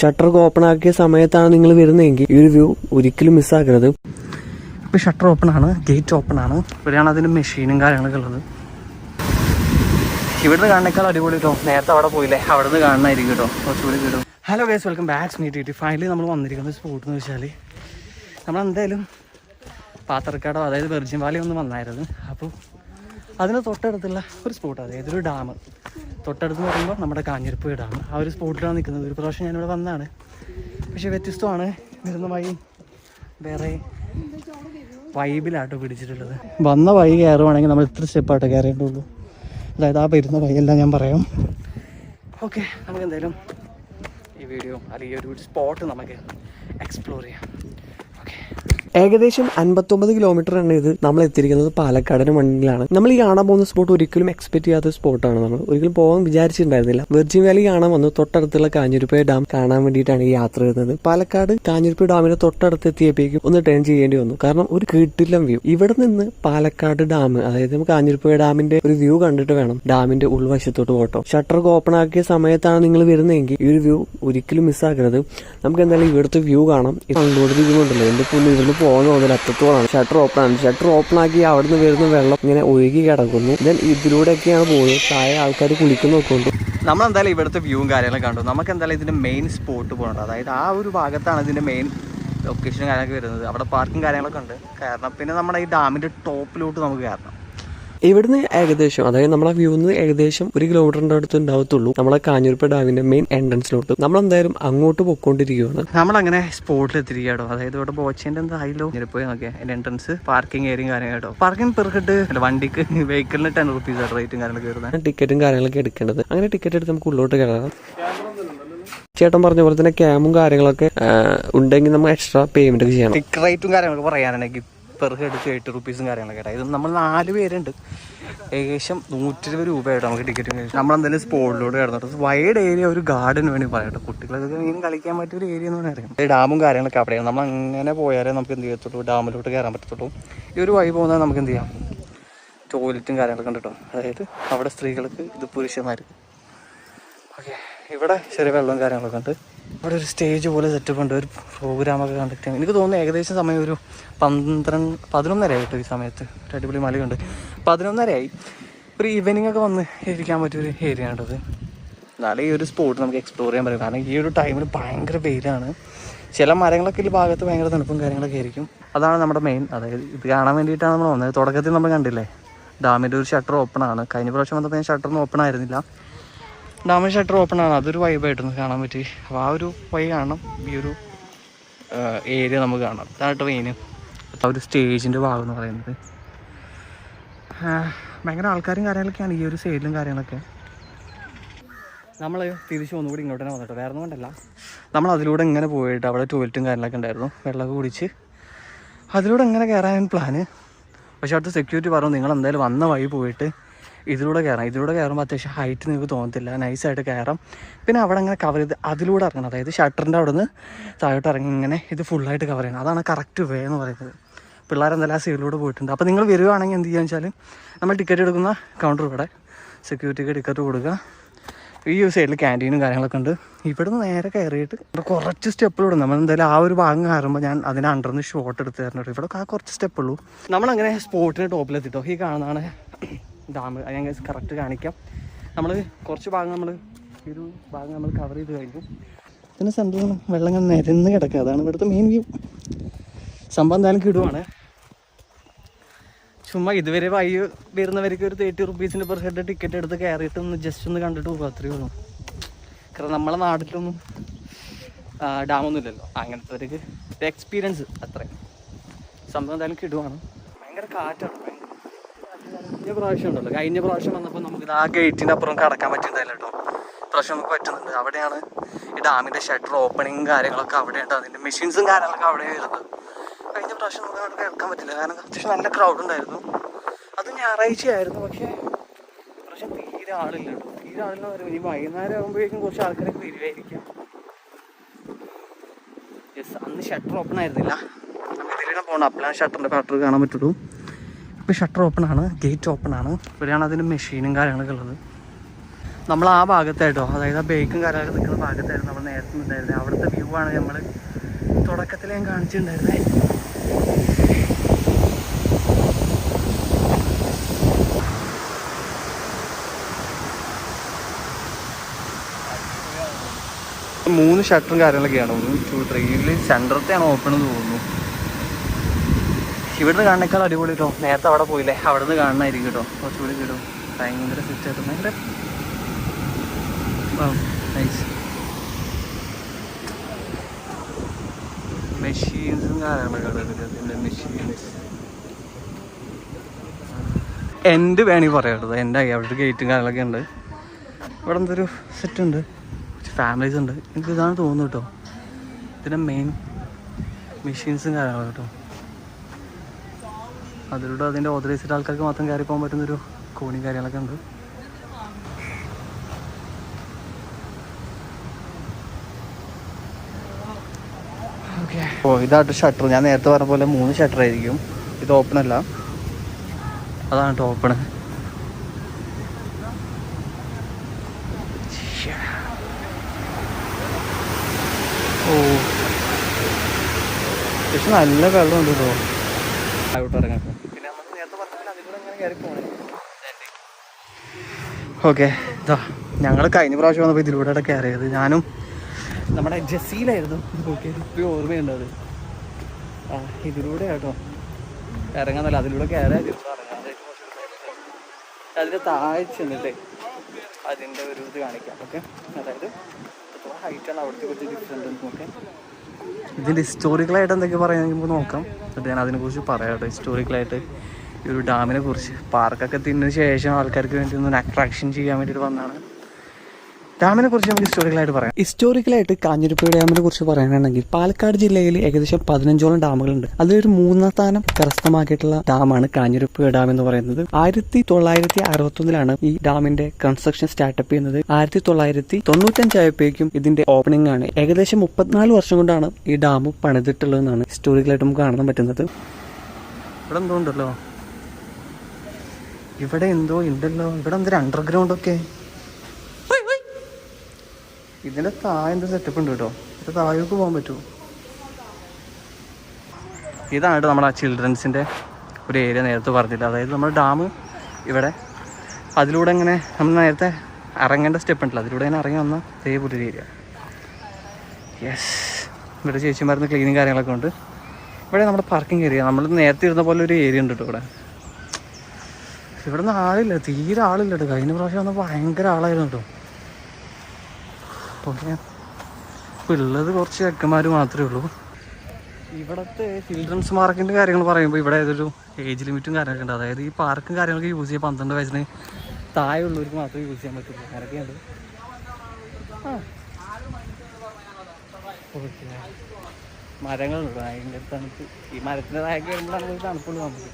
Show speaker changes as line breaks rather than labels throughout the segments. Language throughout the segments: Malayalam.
ഷട്ടർ ഓപ്പൺ ആക്കിയ സമയത്താണ് നിങ്ങൾ വരുന്നതെങ്കിൽ ഈ ഒരു വ്യൂ ഒരിക്കലും മിസ്സാക്കരുത്
ഇപ്പോൾ ഷട്ടർ ഓപ്പൺ ആണ് ഗേറ്റ് ഓപ്പൺ ആണ്. ഇവിടെയാണ് അതിന് മെഷീനും കാര്യങ്ങളൊക്കെ ഉള്ളത്. ഇവിടുന്ന് കാണുന്നേക്കാൾ അടിപൊളി കേട്ടോ നേരത്തെ അവിടെ പോയില്ലേ? അവിടെ നിന്ന് കാണണമായിരിക്കും കേട്ടോ കുറച്ചുകൂടി കിട്ടും hello guys welcome back meet finally നമ്മൾ വന്നിരിക്കുന്ന സ്പോട്ട് എന്ന് വെച്ചാൽ നമ്മൾ എന്തായാലും പാത്രക്കാടോ അതായത് വെർജിൻ വാലി ഒന്ന് വന്നായിരുന്നു. അപ്പോൾ അതിന് തൊട്ടടുത്തുള്ള ഒരു സ്പോട്ട് അതായത് ഒരു ഡാം തൊട്ടടുത്ത് പറയുമ്പോൾ നമ്മുടെ കാഞ്ഞിരപ്പ് വീടാണ്. ആ ഒരു സ്പോട്ടിലാണ് നിൽക്കുന്നത്. ഒരു പ്രാവശ്യം ഞാനിവിടെ വന്നതാണ്. പക്ഷേ വ്യത്യസ്തമാണ്. വരുന്ന വേറെ വൈബിലാട്ടോ പിടിച്ചിട്ടുള്ളത്. വന്ന വഴി കയറുവാണെങ്കിൽ നമ്മൾ ഇത്ര സ്റ്റെപ്പാട്ടോ കയറേണ്ടുള്ളൂ അതായത് ആ വരുന്ന വഴിയെല്ലാം ഞാൻ പറയാം. ഓക്കെ നമുക്ക് എന്തായാലും ഈ വീഡിയോ അല്ലെങ്കിൽ ഒരു സ്പോട്ട് നമുക്ക് എക്സ്പ്ലോർ ചെയ്യാം. ഓക്കെ.
ഏകദേശം അൻപത്തൊമ്പത് കിലോമീറ്റർ ആണ് ഇത് നമ്മൾ എത്തിയിരിക്കുന്നത് പാലക്കാടിന് മണ്ണിലാണ് നമ്മൾ ഈ കാണാൻ പോകുന്ന സ്പോട്ട് ഒരിക്കലും എക്സ്പെക്ട് ചെയ്യാത്ത സ്പോട്ടാണ് നമ്മൾ. ഒരിക്കലും പോകാൻ വിചാരിച്ചിട്ടുണ്ടായിരുന്നില്ല. വെർജിൻ വാലി കാണാൻ വന്നു. തൊട്ടടുത്തുള്ള കാഞ്ഞിരപ്പുഴ ഡാം കാണാൻ വേണ്ടിയിട്ടാണ് ഈ യാത്ര വരുന്നത്. പാലക്കാട് കാഞ്ഞിരപ്പുഴ ഡാമിന് തൊട്ടടുത്ത് എത്തിയപ്പോഴേക്കും ഒന്ന് ടേൺ ചെയ്യേണ്ടി വന്നു. കാരണം ഒരു കീട്ടില്ലം വ്യൂ ഇവിടെ നിന്ന് പാലക്കാട് ഡാം അതായത് നമുക്ക് കാഞ്ഞിരപ്പുഴ ഡാമിന്റെ ഒരു വ്യൂ കണ്ടിട്ട് വേണം. ഡാമിന്റെ ഉൾവശത്തോട്ട് പോട്ടോ ഷട്ടർ ഓപ്പൺ ആക്കിയ സമയത്താണ് നിങ്ങൾ വരുന്നതെങ്കിൽ ഈ ഒരു വ്യൂ ഒരിക്കലും മിസ്സാക്കരുത് നമുക്ക് എന്തായാലും ഇവിടുത്തെ വ്യൂ കാണാം. ഈ വ്യൂ ഉണ്ടല്ലോ എന്റെ പുല്ല് ഇവിടുന്ന് പോകുന്ന മുതൽ അത്രത്തോളാണ് ഷട്ടർ ഓപ്പൺ ആണ്. ഷട്ടർ ഓപ്പൺ ആക്കി അവിടുന്ന് വരുന്ന വെള്ളം ഇങ്ങനെ ഒഴുകി കിടക്കുന്നു. ദെൻ ഇതിലൂടെയൊക്കെയാണ് പോകുന്നത്. താഴെ ആൾക്കാർ കുളിക്കുന്നൊക്കെ ഉണ്ട്
നമ്മളെന്തായാലും ഇവിടുത്തെ വ്യൂവും കാര്യങ്ങളും കണ്ടു. നമുക്ക് എന്തായാലും ഇതിന്റെ മെയിൻ സ്പോട്ട് പോകണം അതായത് ആ ഒരു ഭാഗത്താണ് ഇതിന്റെ മെയിൻ ലൊക്കേഷനും കാര്യങ്ങളൊക്കെ വരുന്നത്. അവിടെ പാർക്കും കാര്യങ്ങളൊക്കെ ഉണ്ട്. കാരണം പിന്നെ നമ്മുടെ ഈ ഡാമിന്റെ ടോപ്പിലോട്ട് നമുക്ക് കയറണം
ഇവിടുന്ന് ഏകദേശം അതായത് നമ്മളെ വ്യൂ നിന്ന് ഏകദേശം ഒരു കിലോമീറ്ററിന്റെ അടുത്ത് ഉണ്ടാവത്തുള്ളൂ. നമ്മളെ കാഞ്ഞൂർപ്പ ഡാമിന്റെ മെയിൻ എൻട്രൻസിലോട്ട് നമ്മൾ എന്തായാലും അങ്ങോട്ട് പോയിക്കൊണ്ടിരിക്കുകയാണ്
നമ്മൾ അങ്ങനെ സ്പോട്ടിൽ എത്തിരിക്കാട്ടോ അതായത് ഇവിടെ ബോച്ചേന്റെ എന്തായാലും ഇങ്ങനെ പോയി നോക്കിയാൽ അതിന്റെ എൻട്രൻസ് പാർക്കിംഗ് ഏരിയയും കാര്യങ്ങളോ കേട്ടോ പാർക്കിംഗ് പെർക്കിട്ട് വണ്ടിക്ക് വെഹിക്കിളിന് ടെൻ റുപ്പീസ് റേറ്റും കാര്യങ്ങളൊക്കെ വരുന്നത്.
ടിക്കറ്റും കാര്യങ്ങളൊക്കെ എടുക്കേണ്ടത്. അങ്ങനെ ടിക്കറ്റ് എടുത്ത് നമുക്ക് ഉള്ളോട്ട് കയറാം. ചേട്ടൻ പറഞ്ഞ പോലെ തന്നെ ക്യാമും കാര്യങ്ങളൊക്കെ ഉണ്ടെങ്കിൽ നമ്മൾ എക്സ്ട്രാ പേയ്മെന്റ് ചെയ്യണം.
റേറ്റും കാര്യങ്ങളൊക്കെ പറയാനാണെങ്കിൽ പെർ ഹെഡ് എയ്റ്റ് റുപ്പീസും കാര്യങ്ങളൊക്കെ കേട്ടോ. ഇത് നമ്മൾ നാല് പേരുണ്ട്. ഏകദേശം നൂറ്റി ഇരുപത് രൂപയായിട്ട് നമുക്ക് ടിക്കറ്റ് നമ്മളെന്തായാലും സ്പോട്ടിലൂടെ കിടന്നിട്ട് വൈഡ് ഏരിയ ഒരു ഗാർഡൻ വേണ്ടി പറയട്ടെ കുട്ടികളൊക്കെ മീൻ കളിക്കാൻ പറ്റിയ ഒരു ഏരിയ എന്ന് പറഞ്ഞാൽ ഡാമും കാര്യങ്ങളൊക്കെ അവിടെയാണ് നമ്മൾ അങ്ങനെ പോയാലേ നമുക്ക് എന്ത് ചെയ്യത്തുള്ളൂ ഡാമിലോട്ട് കയറാൻ പറ്റത്തുള്ളൂ. ഈ ഒരു വഴി പോകുന്നത് നമുക്ക് എന്ത് ചെയ്യാം? ടോയ്ലറ്റും കാര്യങ്ങളൊക്കെ ഉണ്ട് കേട്ടോ. അതായത് അവിടെ സ്ത്രീകൾക്ക് ഇത് പുരുഷന്മാർക്ക്. ഓക്കെ. ഇവിടെ ചെറിയ വെള്ളവും കാര്യങ്ങളൊക്കെ ഉണ്ട്. ഇവിടെ ഒരു സ്റ്റേജ് പോലെ സെറ്റപ്പ് ഉണ്ട്. ഒരു പ്രോഗ്രാമൊക്കെ കണ്ടക്ട് ചെയ്യാം എനിക്ക് തോന്നുന്നു ഏകദേശം സമയം ഒരു പന്ത്രണ്ട് പതിനൊന്നര ആയിട്ടോ ഈ സമയത്ത്. ഒരു അടിപൊളി മലയുണ്ട്. പതിനൊന്നരയായി ഒരു ഈവനിങ് ഒക്കെ വന്ന് ഇരിക്കാൻ പറ്റിയൊരു ഏരിയ ആണത് എന്നാലും ഈ ഒരു സ്പോട്ട് നമുക്ക് എക്സ്പ്ലോർ ചെയ്യാൻ പറ്റും. കാരണം ഈ ഒരു ടൈമിൽ ഭയങ്കര വെയിലാണ്. ചില മരങ്ങളൊക്കെ ഈ ഭാഗത്ത് ഭയങ്കര തണുപ്പും കാര്യങ്ങളൊക്കെ ആയിരിക്കും. അതാണ് നമ്മുടെ മെയിൻ അതായത് ഇത് കാണാൻ വേണ്ടിയിട്ടാണ് നമ്മൾ വന്നത്. തുടക്കത്തിൽ നമ്മൾ കണ്ടില്ലേ? ഡാമിന്റെ ഒരു ഷട്ടർ ഓപ്പൺ ആണ്. കഴിഞ്ഞ പ്രാവശ്യം വന്നപ്പോൾ ഞാൻ ഷട്ടറൊന്നും ഓപ്പൺ ആയിരുന്നില്ല. ഡാമിന്റെ ഷട്ടർ ഓപ്പൺ ആണ്. അതൊരു വൈബായിട്ടൊന്ന് കാണാൻ പറ്റി. അപ്പോൾ ആ ഒരു വൈ കാണണം. ഈ ഒരു ഏരിയ നമുക്ക് കാണാം. ഇതായിട്ട് മെയിന് ആ ഒരു സ്റ്റേജിന്റെ ഭാഗം എന്ന് പറയുന്നത്. ഭയങ്കര ആൾക്കാരും കാര്യങ്ങളൊക്കെയാണ് ഈ ഒരു സൈഡിലും കാര്യങ്ങളൊക്കെ. നമ്മൾ തിരിച്ച് ഒന്നുകൂടി ഇങ്ങോട്ട് തന്നെ വന്നിട്ട്. വേറെ കൊണ്ടല്ല. നമ്മൾ അതിലൂടെ ഇങ്ങനെ പോയിട്ട് അവിടെ ടോയ്ലറ്റും കാര്യങ്ങളൊക്കെ ഉണ്ടായിരുന്നു. വെള്ളമൊക്കെ കുടിച്ച് അതിലൂടെ ഇങ്ങനെ കയറാൻ പ്ലാന് പക്ഷെ അവിടുത്തെ സെക്യൂരിറ്റി പറഞ്ഞു നിങ്ങൾ എന്തായാലും വന്ന വഴി പോയിട്ട് ഇതിലൂടെ കയറാം. ഇതിലൂടെ കയറുമ്പോൾ അത്യാവശ്യം ഹൈറ്റ് നിങ്ങൾക്ക് തോന്നത്തില്ല. നൈസായിട്ട് കയറാം. പിന്നെ അവിടെ അങ്ങനെ കവർ ചെയ്ത് അതിലൂടെ ഇറങ്ങണം. അതായത് ഷട്ടറിന്റെ അവിടെ നിന്ന് താഴോട്ട് ഇറങ്ങി ഇങ്ങനെ ഇത് ഫുള്ളായിട്ട് കവർ ചെയ്യണം. അതാണ് കറക്റ്റ് വേ എന്ന് പറയുന്നത്. പിള്ളേരെന്തായാലും ആ സൈഡിലൂടെ പോയിട്ടുണ്ട്. അപ്പോൾ നിങ്ങൾ വരുവാണെങ്കിൽ എന്ത് ചെയ്യുക വെച്ചാൽ നമ്മൾ ടിക്കറ്റ് എടുക്കുന്ന കൗണ്ടർ ഇവിടെ സെക്യൂരിറ്റിക്ക് ടിക്കറ്റ് കൊടുക്കുക ഈ സൈഡിൽ ക്യാന്റീനും കാര്യങ്ങളൊക്കെ ഉണ്ട്. ഇവിടുന്ന് നേരെ കയറിയിട്ട് കുറച്ച് സ്റ്റെപ്പുള്ളൂ നമ്മൾ എന്തായാലും ആ ഒരു ഭാഗം കയറുമ്പോൾ ഞാൻ അതിന് അണ്ടർന്ന് ഷോട്ട് എടുത്ത് തരണം ഇവിടെ ആ കുറച്ച് സ്റ്റെപ്പുള്ളൂ നമ്മളങ്ങനെ സ്പോട്ടിന് ടോപ്പിലെത്തിട്ടോ ഈ കാണുന്നതാണ് ഡാം അത് ഞാൻ കറക്റ്റ് കാണിക്കാം. നമ്മൾ കുറച്ച് ഭാഗം നമ്മൾ ഒരു ഭാഗം നമ്മൾ കവർ ചെയ്ത് കഴിഞ്ഞു. പിന്നെ സെന്ററിൽ വെള്ളം ഇങ്ങനെ നിരന്ന് കിടക്കുക. അതാണ് ഇവിടുത്തെ മെയിൻ വ്യൂ സംഭവം എന്തായാലും കിടുവാണ്. ചുമ്മാ ഇതുവരെ വൈ വരുന്നവർക്ക് ഒരു തേർട്ടി റുപ്പീസിന്റെ പെർ ഹെഡ് ടിക്കറ്റ് എടുത്ത് കയറിയിട്ട് ഒന്ന് ജസ്റ്റ് ഒന്ന് കണ്ടിട്ട് പോകും അത്രയേ ഉള്ളൂ. കാരണം നമ്മളെ നാട്ടിലൊന്നും ഡാമൊന്നും ഇല്ലല്ലോ. അങ്ങനത്തെ ഒരു എക്സ്പീരിയൻസ് അത്രയും സംഭവം എന്തായാലും കിടുവാണ്. ഭയങ്കര കാറ്റാണ്. കഴിഞ്ഞ പ്രാവശ്യം ഉണ്ടല്ലോ. കഴിഞ്ഞ പ്രാവശ്യം വന്നപ്പോൾ നമുക്ക് ആ ഗേറ്റിന്റെ അപ്പുറം കടക്കാൻ പറ്റുന്നില്ല കേട്ടോ പ്രാവശ്യം നമുക്ക് പറ്റുന്നുണ്ട്. അവിടെയാണ് ഈ ഡാമിന്റെ ഷട്ടർ ഓപ്പണിങ്ങും കാര്യങ്ങളൊക്കെ അവിടെയുണ്ട് അതിന്റെ മെഷീൻസും കാര്യങ്ങളൊക്കെ അവിടെ വരുന്നത്. കഴിഞ്ഞ പ്രാവശ്യം നമുക്ക് അവിടെ കേൾക്കാൻ പറ്റില്ല. കാരണം അത്യാവശ്യം നല്ല ക്രൗഡ് ഉണ്ടായിരുന്നു. അത് ഞായറാഴ്ചയായിരുന്നു. പക്ഷേ പ്രാവശ്യം തീരെ ആളില്ല കേട്ടോ തീരെ ആളില്ല വരും ഇനി വൈകുന്നേരം ആകുമ്പോഴേക്കും കുറച്ച് ആൾക്കാരൊക്കെ വരുമായിരിക്കാം യെസ് അന്ന് ഷട്ടർ ഓപ്പൺ ആയിരുന്നില്ല. ഇതിലൂടെ പോകണം അപ്പോഴാണ് ഷട്ടറിന്റെ ഷട്ടർ കാണാൻ പറ്റുള്ളൂ. ഇപ്പോൾ ഷട്ടർ ഓപ്പൺ ആണ് ഗേറ്റ് ഓപ്പൺ ആണ് ഇവിടെയാണ് അതിന്റെ മെഷീനും കാര്യങ്ങളൊക്കെ ഉള്ളത്. നമ്മൾ ആ ഭാഗത്തായിട്ടോ അതായത് ആ ബേക്കും കാര്യങ്ങളൊക്കെ നിൽക്കുന്ന ഭാഗത്തായിരുന്നു നമ്മൾ നേരത്തെ ഉണ്ടായിരുന്നത്. അവിടുത്തെ വ്യൂ ആണ് നമ്മൾ തുടക്കത്തിൽ ഞാൻ കാണിച്ചിട്ടുണ്ടായിരുന്നത് മൂന്ന് ഷട്ടറും കാര്യങ്ങളൊക്കെയാണ്. ഒന്ന് ടു ത്രീ സെന്ററത്തെയാണ് ഓപ്പൺ എന്ന് തോന്നുന്നു. ഇവിടുന്ന് കാണുന്നേക്കാൾ അടിപൊളി കേട്ടോ നേരത്തെ അവിടെ പോയില്ലേ? അവിടെ നിന്ന് കാണണമായിരിക്കും കേട്ടോ കുറച്ചുകൂടി കിട്ടും ഭയങ്കര സെറ്റായിട്ട് ഭയങ്കര നൈസ് മെഷീൻസും കാര്യങ്ങളൊക്കെ മെഷീൻസ് എന്റെ വേണമെങ്കിൽ പറയാം കേട്ടോ. എന്റെ അവിടെ ഗേറ്റും കാര്യങ്ങളൊക്കെ ഉണ്ട്. ഇവിടെ എന്തൊരു സെറ്റ് ഉണ്ട്. ഫാമിലീസ് ഉണ്ട്. എനിക്ക് ഇതാണ് തോന്നുന്നു കേട്ടോ ഇതിന്റെ മെയിൻ മെഷീൻസും കാര്യങ്ങളൊക്കെ കേട്ടോ അതിലൂടെ അതിന്റെ ഓതറൈസ്ഡ് ആൾക്കാർക്ക് മാത്രം കയറി പോകാൻ പറ്റുന്നൊരു കോണിയും കാര്യങ്ങളൊക്കെ ഉണ്ട്. ഓ ഇതായിട്ട് ഷട്ടർ ഞാൻ നേരത്തെ പറഞ്ഞ പോലെ മൂന്ന് ഷട്ടർ ആയിരിക്കും. ഇത് ഓപ്പൺ അല്ല. അതാണ് കേട്ടോ ഓപ്പൺ ഓ. പക്ഷെ നല്ല വെള്ളമുണ്ട് കേട്ടോ. കയറി ഓക്കെ ഇതാ ഞങ്ങൾ കഴിഞ്ഞ പ്രാവശ്യം വന്നപ്പോൾ ഇതിലൂടെ കയറിയത്. ഞാനും നമ്മുടെ ജെസ്സിയിലായിരുന്നു. ഓക്കെ ഇപ്പം ഓർമ്മയുണ്ട് അത്. ആ ഇതിലൂടെ കേട്ടോ ഇറങ്ങാന്നല്ല അതിലൂടെ കയറി അതിലൂടെ ഇറങ്ങാം അതായിട്ട് കുറച്ചുകൂടി safe. അതിന്റെ താഴെ ചെന്നിട്ടേ അതിന്റെ ഒരു ഇത് കാണിക്കാം. ഓക്കെ അതായത് ഹൈറ്റാണ് അവിടുത്തെ കുറച്ച് ഡിഫറെന്റ് ഓക്കെ ഇതിന്റെ ഹിസ്റ്റോറിക്കലായിട്ട് എന്തൊക്കെ പറയാമെങ്കിൽ നമുക്ക് നോക്കാം. എന്നിട്ട് ഞാൻ അതിനെക്കുറിച്ച് പറയാം കേട്ടോ. ഹിസ്റ്റോറിക്കലായിട്ട് ഈ ഒരു ഡാമിനെ കുറിച്ച്. പാർക്കൊക്കെ തിന്നതിന് ശേഷം ആൾക്കാർക്ക് വേണ്ടി ഒന്ന് അട്രാക്ഷൻ ചെയ്യാൻ വേണ്ടിയിട്ട് വന്നതാണ്. ഡാമിനെ കുറിച്ച് നമുക്ക് ഹിസ്റ്റോറിക്കലായിട്ട് പറയാം.
ഹിസ്റ്റോറിക്കലായിട്ട് കാഞ്ഞിരപ്പുഴ ഡാമിനെ കുറിച്ച് പറയാനാണെങ്കിൽ പാലക്കാട് ജില്ലയിൽ ഏകദേശം പതിനഞ്ചോളം ഡാമുകളുണ്ട്. അതിലൊരു മൂന്നാം സ്ഥാനം കരസ്ഥമാക്കിയിട്ടുള്ള ഡാമാണ് കാഞ്ഞിരപ്പുഴ ഡാം എന്ന് പറയുന്നത്. ആയിരത്തി തൊള്ളായിരത്തി അറുപത്തൊന്നിലാണ് ഈ ഡാമിന്റെ കൺസ്ട്രക്ഷൻ സ്റ്റാർട്ടപ്പ് ചെയ്യുന്നത്. ആയിരത്തി തൊള്ളായിരത്തി തൊണ്ണൂറ്റഞ്ചായപ്പോഴേക്കും ഇതിന്റെ ഓപ്പണിംഗ് ആണ്. ഏകദേശം മുപ്പത്തിനാല് വർഷം കൊണ്ടാണ് ഈ ഡാം പണിതിട്ടുള്ളതെന്നാണ് ഹിസ്റ്റോറിക്കലായിട്ട് നമുക്ക് കാണാൻ പറ്റുന്നത്.
ഇവിടെ എന്തോ ഉണ്ടല്ലോ. ഇവിടെ എന്തോ ഉണ്ടല്ലോ. ഇവിടെ എന്തൊരു അണ്ടർഗ്രൗണ്ട് ഒക്കെ. ഇതിന്റെ താഴെ എന്താ സെറ്റപ്പ് ഉണ്ട് കേട്ടോ. ഇത് താഴേക്ക് പോകാൻ പറ്റുമോ? ഇതാണ് കേട്ടോ നമ്മുടെ ചിൽഡ്രൻസിന്റെ ഒരു ഏരിയ നേരത്തെ പറഞ്ഞില്ല. അതായത് നമ്മുടെ ഡാം ഇവിടെ. അതിലൂടെ ഇങ്ങനെ നമ്മൾ നേരത്തെ ഇറങ്ങേണ്ട സ്റ്റെപ്പ് ഉണ്ടല്ലോ. അതിലൂടെ ഇങ്ങനെ ഇറങ്ങി വന്ന ഇതേ ഒരു ഏരിയ യെസ് ഇവിടെ ചേച്ചിമാരുന്ന് ക്ലീനിങ് കാര്യങ്ങളൊക്കെ ഉണ്ട്. ഇവിടെ നമ്മുടെ പാർക്കിംഗ് ഏരിയ നമ്മൾ നേരത്തെ ഇരുന്ന പോലെ ഒരു ഏരിയ ഉണ്ട് കേട്ടോ ഇവിടെ. ഇവിടെ നിന്ന് ആളില്ല. തീരെ ആളില്ല കേട്ടോ. കഴിഞ്ഞ പ്രാവശ്യം വന്നപ്പോൾ ഭയങ്കര ആളായിരുന്നു കേട്ടോ. ഓക്കെ ഇപ്പം ഉള്ളത് കുറച്ച് ചെക്കന്മാർ മാത്രമേ ഉള്ളൂ. ഇവിടുത്തെ ചിൽഡ്രൻസ് പാർക്കിന്റെ കാര്യങ്ങൾ പറയുമ്പോൾ ഇവിടെ ഏതൊരു ഏജ് ലിമിറ്റും കാര്യങ്ങളൊക്കെ ഉണ്ട്. അതായത് ഈ പാർക്കും കാര്യങ്ങളൊക്കെ യൂസ് ചെയ്യാൻ പന്ത്രണ്ട് വയസ്സിന് താഴെയുള്ളവർക്ക് മാത്രമേ യൂസ് ചെയ്യാൻ പറ്റുള്ളൂ. അങ്ങനെയൊക്കെയുണ്ട്. മരങ്ങളുണ്ട്. അതിന്റെ തണുപ്പ് ഈ മരത്തിന്റെ താഴേക്ക് വരുമ്പോഴാണ് തണുപ്പുള്ളൂ നമുക്ക്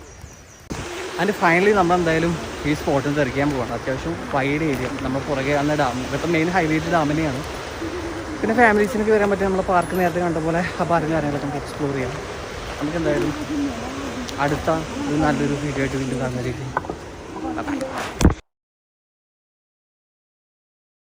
അതിന്റെ ഫൈനലി നമ്മൾ എന്തായാലും ഈ സ്പോട്ടിൽ നിന്ന് തെറിക്കാൻ പോകണം അത്യാവശ്യം വൈഡ് ഏരിയ നമ്മൾ പുറകെ വന്ന ഡാം ഇവിടുത്തെ മെയിൻ ഹൈലൈറ്റ് ഡാം തന്നെയാണ്. പിന്നെ ഫാമിലീസിനൊക്കെ വരാൻ പറ്റിയ നമ്മൾ പാർക്ക് നേരത്തെ കണ്ട പോലെ ആ പാർക്കും കാര്യങ്ങളൊക്കെ നമുക്ക് എക്സ്പ്ലോർ ചെയ്യാം. നമുക്ക് എന്തായാലും അടുത്ത ഒരു നല്ലൊരു വീഡിയോ ആയിട്ട് വീണ്ടും കാണുന്നതായിരിക്കും.